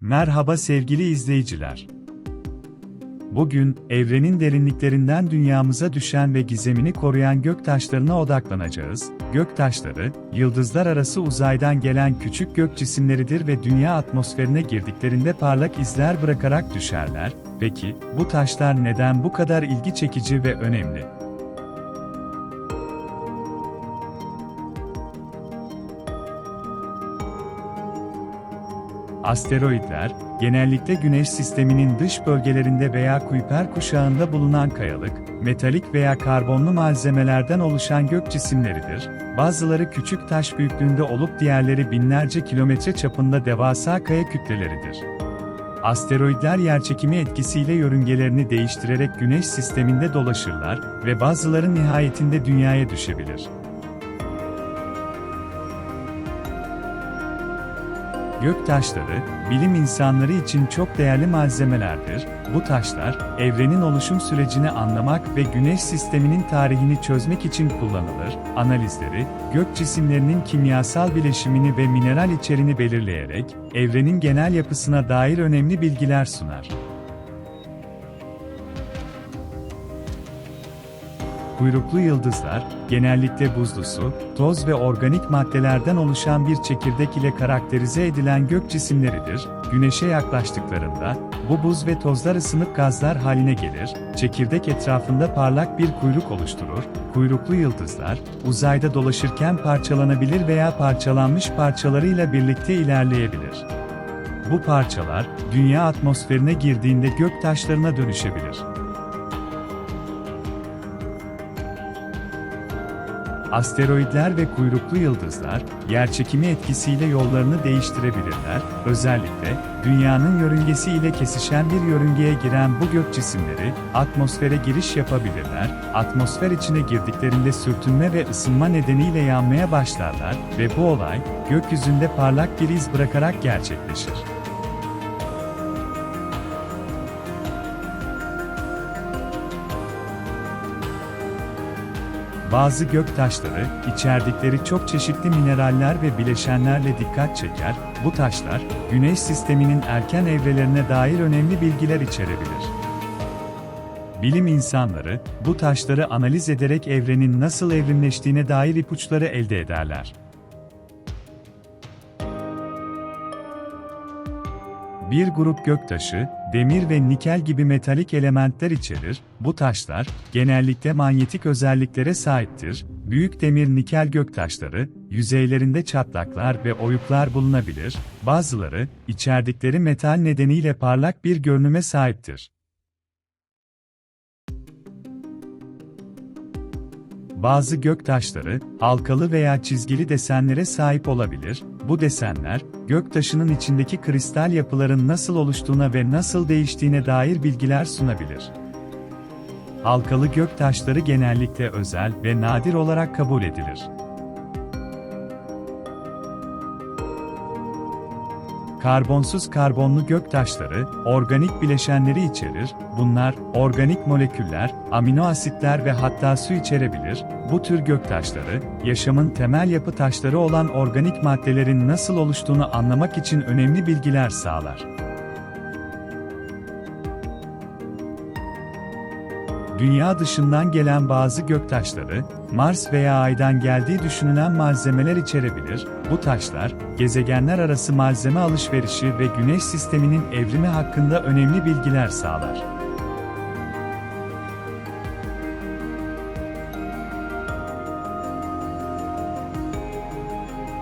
Merhaba sevgili izleyiciler. Bugün, evrenin derinliklerinden dünyamıza düşen ve gizemini koruyan göktaşlarına odaklanacağız. Göktaşları, yıldızlar arası uzaydan gelen küçük gök cisimleridir ve dünya atmosferine girdiklerinde parlak izler bırakarak düşerler. Peki, bu taşlar neden bu kadar ilgi çekici ve önemli? Asteroidler, genellikle Güneş sisteminin dış bölgelerinde veya Kuiper kuşağında bulunan kayalık, metalik veya karbonlu malzemelerden oluşan gök cisimleridir. Bazıları küçük taş büyüklüğünde olup diğerleri binlerce kilometre çapında devasa kaya kütleleridir. Asteroidler yerçekimi etkisiyle yörüngelerini değiştirerek Güneş sisteminde dolaşırlar ve bazıları nihayetinde Dünya'ya düşebilir. Gök taşları, bilim insanları için çok değerli malzemelerdir. Bu taşlar, evrenin oluşum sürecini anlamak ve güneş sisteminin tarihini çözmek için kullanılır. Analizleri, gök cisimlerinin kimyasal bileşimini ve mineral içeriğini belirleyerek, evrenin genel yapısına dair önemli bilgiler sunar. Kuyruklu yıldızlar, genellikle buzlu su, toz ve organik maddelerden oluşan bir çekirdek ile karakterize edilen gök cisimleridir. Güneşe yaklaştıklarında, bu buz ve tozlar ısınıp gazlar haline gelir, çekirdek etrafında parlak bir kuyruk oluşturur. Kuyruklu yıldızlar, uzayda dolaşırken parçalanabilir veya parçalanmış parçalarıyla birlikte ilerleyebilir. Bu parçalar, dünya atmosferine girdiğinde gök taşlarına dönüşebilir. Asteroidler ve kuyruklu yıldızlar, yerçekimi etkisiyle yollarını değiştirebilirler. Özellikle, dünyanın yörüngesi ile kesişen bir yörüngeye giren bu gök cisimleri, atmosfere giriş yapabilirler. Atmosfer içine girdiklerinde sürtünme ve ısınma nedeniyle yanmaya başlarlar ve bu olay, gökyüzünde parlak bir iz bırakarak gerçekleşir. Bazı gök taşları, içerdikleri çok çeşitli mineraller ve bileşenlerle dikkat çeker, bu taşlar, Güneş sisteminin erken evrelerine dair önemli bilgiler içerebilir. Bilim insanları, bu taşları analiz ederek evrenin nasıl evrimleştiğine dair ipuçları elde ederler. Bir grup göktaşı, demir ve nikel gibi metalik elementler içerir. Bu taşlar genellikle manyetik özelliklere sahiptir. Büyük demir nikel göktaşları, yüzeylerinde çatlaklar ve oyuklar bulunabilir. Bazıları içerdikleri metal nedeniyle parlak bir görünüme sahiptir. Bazı gök taşları, halkalı veya çizgili desenlere sahip olabilir. Bu desenler, gök taşının içindeki kristal yapıların nasıl oluştuğuna ve nasıl değiştiğine dair bilgiler sunabilir. Halkalı gök taşları genellikle özel ve nadir olarak kabul edilir. Karbonsuz karbonlu gök taşları, organik bileşenleri içerir. Bunlar, organik moleküller, amino asitler ve hatta su içerebilir. Bu tür gök taşları, yaşamın temel yapı taşları olan organik maddelerin nasıl oluştuğunu anlamak için önemli bilgiler sağlar. Dünya dışından gelen bazı göktaşları, Mars veya Ay'dan geldiği düşünülen malzemeler içerebilir. Bu taşlar, gezegenler arası malzeme alışverişi ve Güneş sisteminin evrimi hakkında önemli bilgiler sağlar.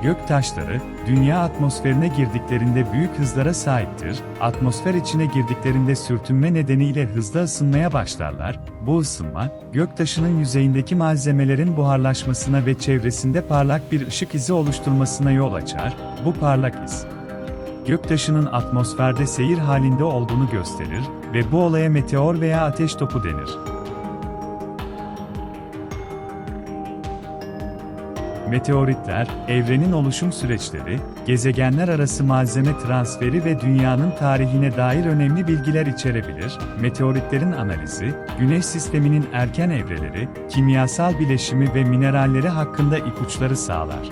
Gök taşları, dünya atmosferine girdiklerinde büyük hızlara sahiptir. Atmosfer içine girdiklerinde sürtünme nedeniyle hızla ısınmaya başlarlar. Bu ısınma, göktaşının yüzeyindeki malzemelerin buharlaşmasına ve çevresinde parlak bir ışık izi oluşturmasına yol açar. Bu parlak iz, göktaşının atmosferde seyir halinde olduğunu gösterir ve bu olaya meteor veya ateş topu denir. Meteoritler, evrenin oluşum süreçleri, gezegenler arası malzeme transferi ve dünyanın tarihine dair önemli bilgiler içerebilir. Meteoritlerin analizi, Güneş sisteminin erken evreleri, kimyasal bileşimi ve mineralleri hakkında ipuçları sağlar.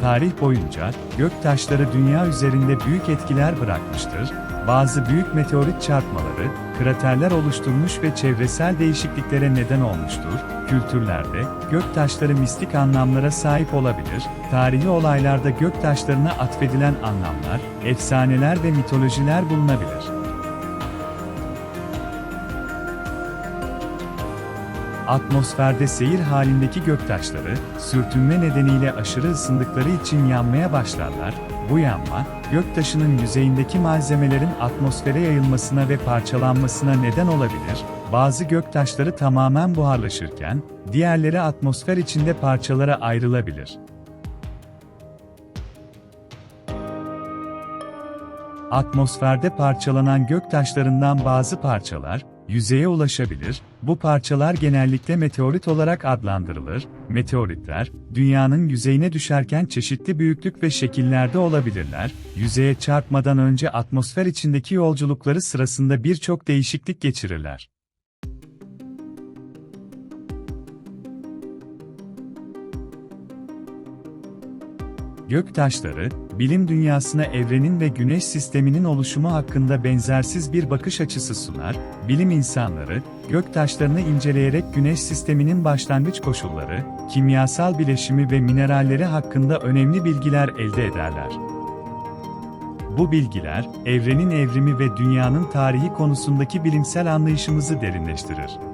Tarih boyunca gök taşları dünya üzerinde büyük etkiler bırakmıştır. Bazı büyük meteorit çarpmaları, kraterler oluşturmuş ve çevresel değişikliklere neden olmuştur. Kültürlerde gök taşları mistik anlamlara sahip olabilir. Tarihi olaylarda gök taşlarına atfedilen anlamlar, efsaneler ve mitolojiler bulunabilir. Atmosferde seyir halindeki göktaşları, sürtünme nedeniyle aşırı ısındıkları için yanmaya başlarlar. Bu yanma, göktaşının yüzeyindeki malzemelerin atmosfere yayılmasına ve parçalanmasına neden olabilir. Bazı göktaşları tamamen buharlaşırken, diğerleri atmosfer içinde parçalara ayrılabilir. Atmosferde parçalanan göktaşlarından bazı parçalar, yüzeye ulaşabilir. Bu parçalar genellikle meteorit olarak adlandırılır. Meteoritler, dünyanın yüzeyine düşerken çeşitli büyüklük ve şekillerde olabilirler. Yüzeye çarpmadan önce atmosfer içindeki yolculukları sırasında birçok değişiklik geçirirler. Gök taşları, bilim dünyasına evrenin ve güneş sisteminin oluşumu hakkında benzersiz bir bakış açısı sunar. Bilim insanları, gök taşlarını inceleyerek güneş sisteminin başlangıç koşulları, kimyasal bileşimi ve mineralleri hakkında önemli bilgiler elde ederler. Bu bilgiler, evrenin evrimi ve dünyanın tarihi konusundaki bilimsel anlayışımızı derinleştirir.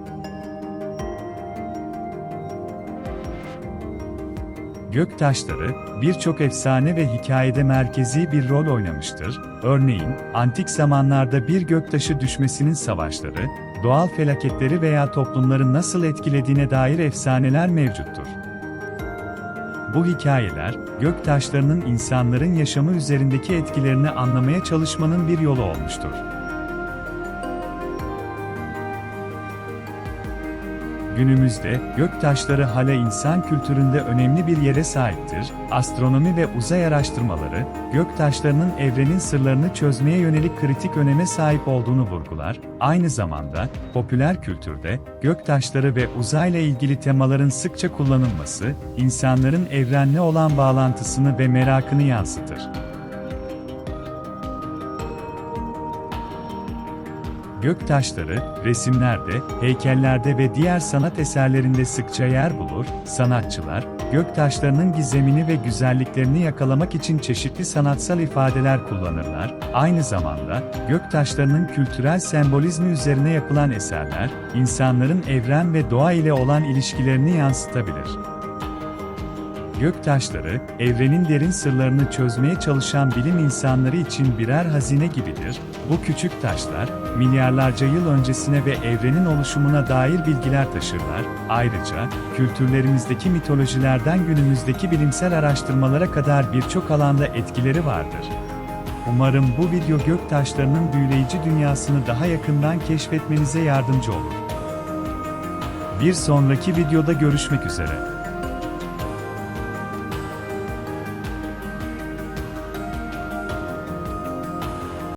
Gök taşları, birçok efsane ve hikayede merkezi bir rol oynamıştır. Örneğin, antik zamanlarda bir göktaşı düşmesinin savaşları, doğal felaketleri veya toplumları nasıl etkilediğine dair efsaneler mevcuttur. Bu hikayeler, gök taşlarının insanların yaşamı üzerindeki etkilerini anlamaya çalışmanın bir yolu olmuştur. Günümüzde, gök taşları hala insan kültüründe önemli bir yere sahiptir. Astronomi ve uzay araştırmaları, gök taşlarının evrenin sırlarını çözmeye yönelik kritik öneme sahip olduğunu vurgular. Aynı zamanda, popüler kültürde, gök taşları ve uzayla ilgili temaların sıkça kullanılması, insanların evrenle olan bağlantısını ve merakını yansıtır. Gök taşları, resimlerde, heykellerde ve diğer sanat eserlerinde sıkça yer bulur. Sanatçılar, gök taşlarının gizemini ve güzelliklerini yakalamak için çeşitli sanatsal ifadeler kullanırlar. Aynı zamanda, gök taşlarının kültürel sembolizmi üzerine yapılan eserler, insanların evren ve doğa ile olan ilişkilerini yansıtabilir. Gök taşları, evrenin derin sırlarını çözmeye çalışan bilim insanları için birer hazine gibidir. Bu küçük taşlar, milyarlarca yıl öncesine ve evrenin oluşumuna dair bilgiler taşırlar. Ayrıca, kültürlerimizdeki mitolojilerden günümüzdeki bilimsel araştırmalara kadar birçok alanda etkileri vardır. Umarım bu video gök taşlarının büyüleyici dünyasını daha yakından keşfetmenize yardımcı olur. Bir sonraki videoda görüşmek üzere.